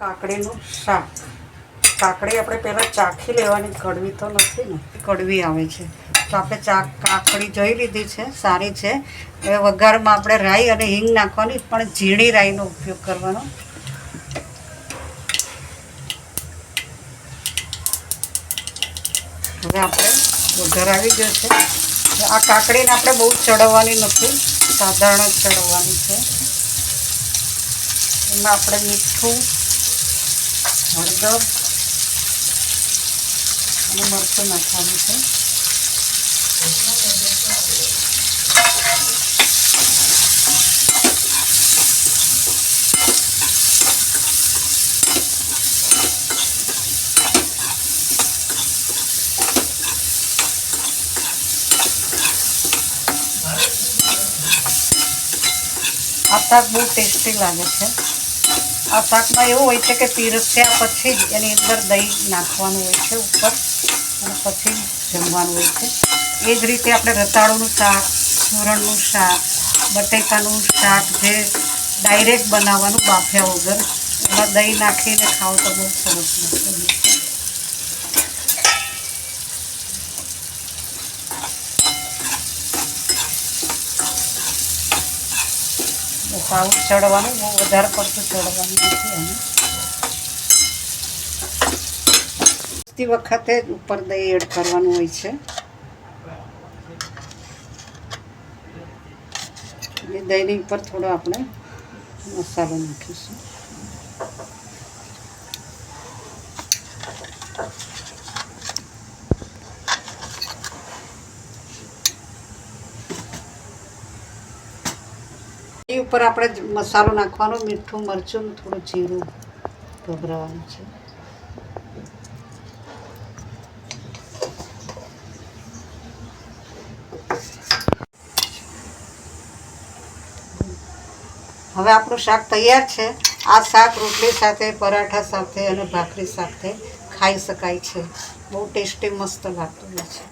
કાકડીનું શાક. કાકડી આપણે પહેલાં ચાખી લેવાની કડવી તો નથી ને? કડવી આવે છે. તો આપણે ચાક કાકડી જોઈ લીધી છે સારી છે. હવે વઘારમાં આપણે રાઈ અને હિંગ નાખવાની પણ ઝીણી રાઈનો ઉપયોગ કરવાનો. હવે આપણે વઘાર આવી ગયો છે. આ કાકડીને આપણે બહુ ચડવવાની નથી સાધારણ જ ચડવવાની છે. એમાં આપણે મીઠું હળદર અને મરચું નાખવાનું છે. આ શાક બહુ ટેસ્ટી લાગે છે. આ શાકમાં એવું હોય છે કે પીરસ્યા પછી જ એની અંદર દહીં નાખવાનું હોય છે ઉપર અને પછી જમવાનું હોય છે. એ જ રીતે આપણે રતાળુનું શાક સુરણનું શાક, બટેકાનું શાક જે ડાયરેક્ટ બનાવવાનું બાફ્યા વગર, એમાં દહીં નાખીને ખાવ તો બહુ સરસ લાગે આવું ચડવાનું, બહુ વધારે પડતું ચડવાનું નથી અને વખતે જ ઉપર દહીં એડ કરવાનું હોય છે. દહીંની ઉપર થોડો આપણે મસાલો નાખીશું. એ ઉપર આપણે મસાલો નાખવાનો, મીઠું, મરચું થોડું જીરું ભભરાવાનું છે. હવે આપણું શાક તૈયાર છે. આ શાક રોટલી સાથે, પરાઠા સાથે અને ભાખરી સાથે ખાઈ શકાય છે. બહુ ટેસ્ટી, મસ્ત લાગતું હોય છે.